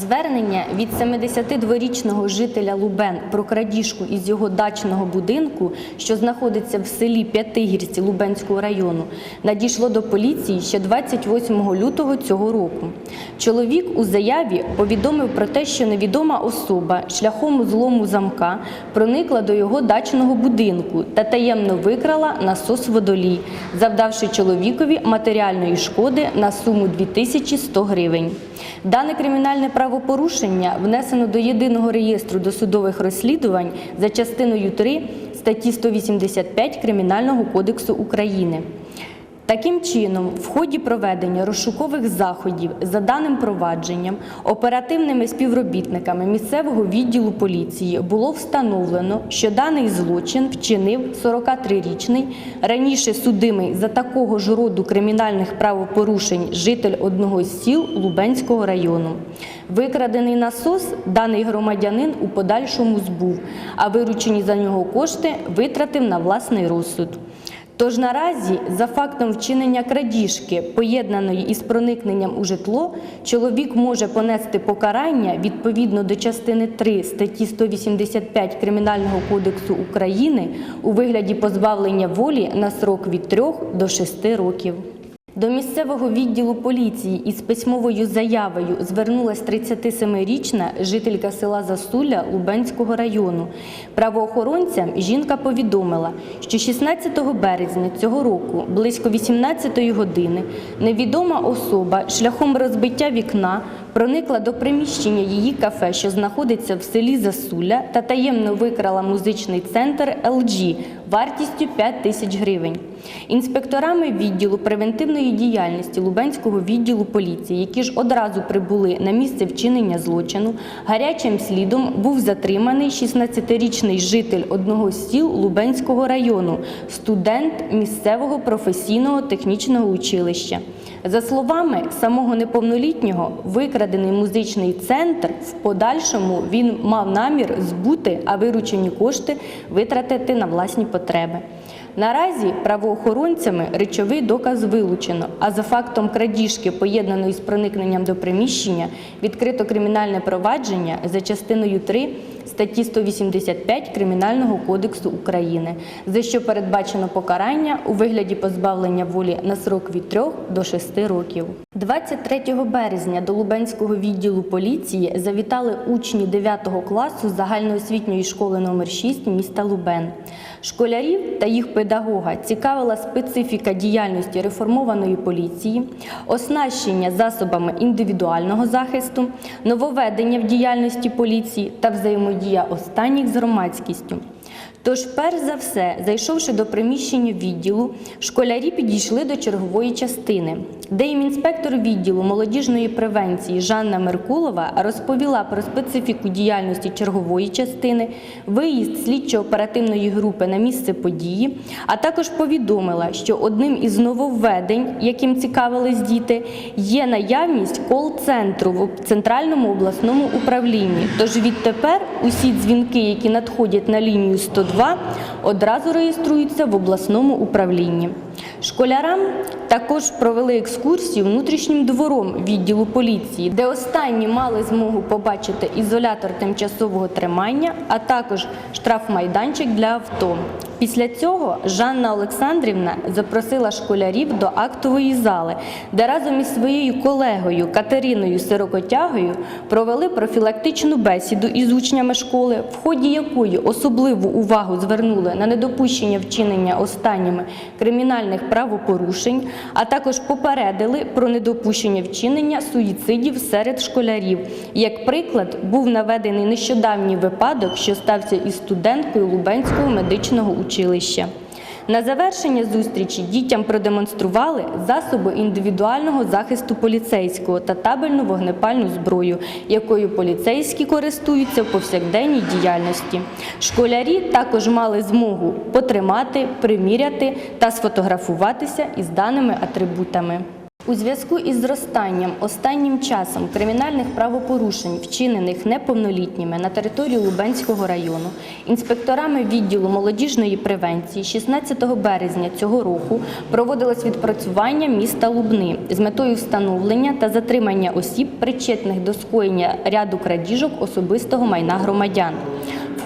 Звернення від 72-річного жителя Лубен про крадіжку із його дачного будинку, що знаходиться в селі П'ятигірці Лубенського району, надійшло до поліції ще 28 лютого цього року. Чоловік у заяві повідомив про те, що невідома особа шляхом злому замка проникла до його дачного будинку та таємно викрала насос водолій, завдавши чоловікові матеріальної шкоди на суму 2100 гривень. Дане кримінальне правопорушення внесено до єдиного реєстру досудових розслідувань за частиною 3 статті 185 Кримінального кодексу України. Таким чином, в ході проведення розшукових заходів за даним провадженням оперативними співробітниками місцевого відділу поліції було встановлено, що даний злочин вчинив 43-річний раніше судимий за такого ж роду кримінальних правопорушень житель одного з сіл Лубенського району. Викрадений насос даний громадянин у подальшому збув, а виручені за нього кошти витратив на власний розсуд. Тож наразі за фактом вчинення крадіжки, поєднаної із проникненням у житло, чоловік може понести покарання відповідно до частини 3 статті 185 Кримінального кодексу України у вигляді позбавлення волі на срок від 3 до 6 років. До місцевого відділу поліції із письмовою заявою звернулась 37-річна жителька села Засуля Лубенського району. Правоохоронцям жінка повідомила, що 16 березня цього року, близько 18 години, невідома особа шляхом розбиття вікна проникла до приміщення її кафе, що знаходиться в селі Засуля, та таємно викрала музичний центр LG вартістю 5 тисяч гривень. Інспекторами відділу превентивної діяльності Лубенського відділу поліції, які ж одразу прибули на місце вчинення злочину, гарячим слідом був затриманий 16-річний житель одного з сіл Лубенського району, студент місцевого професійного технічного училища. За словами самого неповнолітнього, викрадений музичний центр в подальшому він мав намір збути, а виручені кошти витратити на власні потреби. Наразі правоохоронцями речовий доказ вилучено, а за фактом крадіжки, поєднаної з проникненням до приміщення, відкрито кримінальне провадження за частиною 3 статті 185 Кримінального кодексу України, за що передбачено покарання у вигляді позбавлення волі на срок від 3 до 6 років. 23 березня до Лубенського відділу поліції завітали учні 9 класу загальноосвітньої школи номер 6 міста Лубен. Школярів та їх педагога цікавила специфіка діяльності реформованої поліції, оснащення засобами індивідуального захисту, нововведення в діяльності поліції та взаємодія останніх з громадськістю. Тож, перш за все, зайшовши до приміщення відділу, школярі підійшли до чергової частини, де їм інспектор відділу молодіжної превенції Жанна Меркулова розповіла про специфіку діяльності чергової частини, виїзд слідчо-оперативної групи на місце події, а також повідомила, що одним із нововведень, яким цікавились діти, є наявність кол-центру в центральному обласному управлінні. Тож відтепер усі дзвінки, які надходять на лінію 102, одразу реєструються в обласному управлінні. Школярам також провели екскурсію внутрішнім двором відділу поліції, де останні мали змогу побачити ізолятор тимчасового тримання, а також штрафмайданчик для авто. Після цього Жанна Олександрівна запросила школярів до актової зали, де разом із своєю колегою Катериною Сирокотягою провели профілактичну бесіду із учнями школи, в ході якої особливу увагу звернули на недопущення вчинення останніми кримінальних правопорушень, а також попередили про недопущення вчинення суїцидів серед школярів. Як приклад, був наведений нещодавній випадок, що стався із студенткою Лубенського медичного училища. На завершення зустрічі дітям продемонстрували засоби індивідуального захисту поліцейського та табельну вогнепальну зброю, якою поліцейські користуються в повсякденній діяльності. Школярі також мали змогу потримати, приміряти та сфотографуватися із даними атрибутами. У зв'язку із зростанням останнім часом кримінальних правопорушень, вчинених неповнолітніми на території Лубенського району, інспекторами відділу молодіжної превенції 16 березня цього року проводилось відпрацювання міста Лубни з метою встановлення та затримання осіб, причетних до скоєння ряду крадіжок особистого майна громадян.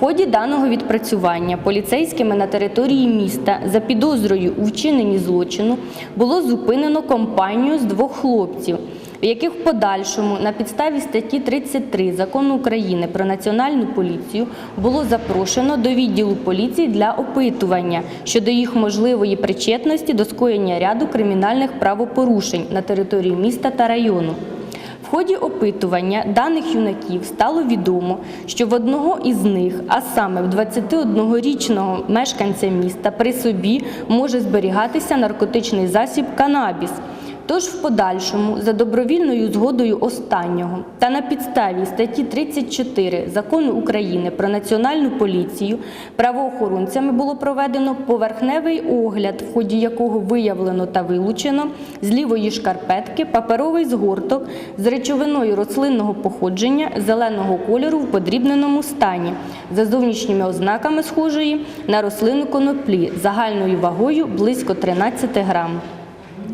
Ході даного відпрацювання поліцейськими на території міста за підозрою у вчиненні злочину було зупинено компанію з двох хлопців, в яких в подальшому на підставі статті 33 Закону України про національну поліцію було запрошено до відділу поліції для опитування щодо їх можливої причетності до скоєння ряду кримінальних правопорушень на території міста та району. Ході опитування даних юнаків стало відомо, що в одного із них, а саме в 21-річного мешканця міста, при собі може зберігатися наркотичний засіб канабіс. Тож в подальшому, за добровільною згодою останнього та на підставі статті 34 Закону України про національну поліцію правоохоронцями було проведено поверхневий огляд, в ході якого виявлено та вилучено з лівої шкарпетки паперовий згорток з речовиною рослинного походження зеленого кольору в подрібненому стані, за зовнішніми ознаками схожої на рослину коноплі загальною вагою близько 13 грам.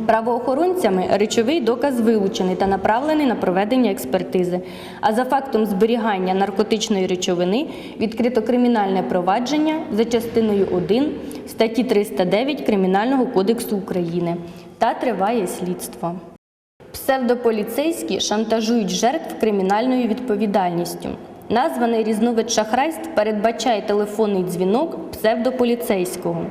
Правоохоронцями речовий доказ вилучений та направлений на проведення експертизи. А за фактом зберігання наркотичної речовини відкрито кримінальне провадження за частиною 1 статті 309 Кримінального кодексу України та триває слідство. Псевдополіцейські шантажують жертв кримінальною відповідальністю. Названий різновид шахрайств передбачає телефонний дзвінок псевдополіцейського.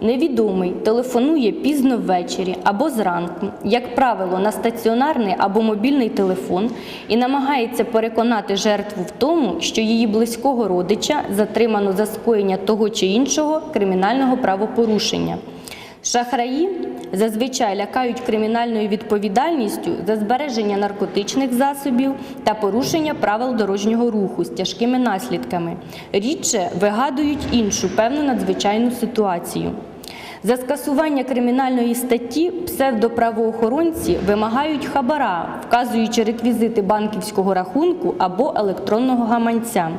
Невідомий телефонує пізно ввечері або зранку, як правило, на стаціонарний або мобільний телефон і намагається переконати жертву в тому, що її близького родича затримано за скоєння того чи іншого кримінального правопорушення. Шахраї зазвичай лякають кримінальною відповідальністю за збереження наркотичних засобів та порушення правил дорожнього руху з тяжкими наслідками. Рідше вигадують іншу певну надзвичайну ситуацію. За скасування кримінальної статті псевдоправоохоронці вимагають хабара, вказуючи реквізити банківського рахунку або електронного гаманця.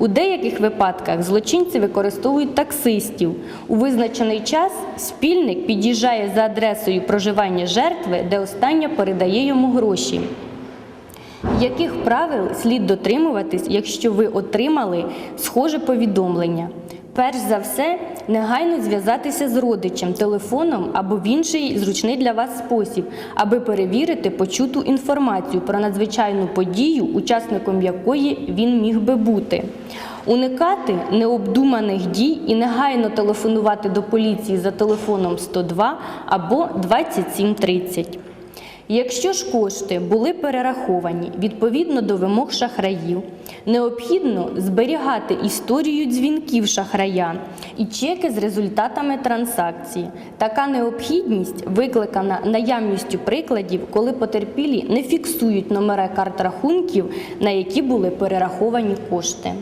У деяких випадках злочинці використовують таксистів. У визначений час спільник під'їжджає за адресою проживання жертви, де остання передає йому гроші. Яких правил слід дотримуватись, якщо ви отримали схоже повідомлення? Перш за все, негайно зв'язатися з родичем телефоном або в інший зручний для вас спосіб, аби перевірити почуту інформацію про надзвичайну подію, учасником якої він міг би бути. Уникати необдуманих дій і негайно телефонувати до поліції за телефоном 102 або 2730. Якщо ж кошти були перераховані відповідно до вимог шахраїв, необхідно зберігати історію дзвінків шахрая і чеки з результатами транзакції. Така необхідність викликана наявністю прикладів, коли потерпілі не фіксують номери карт рахунків, на які були перераховані кошти.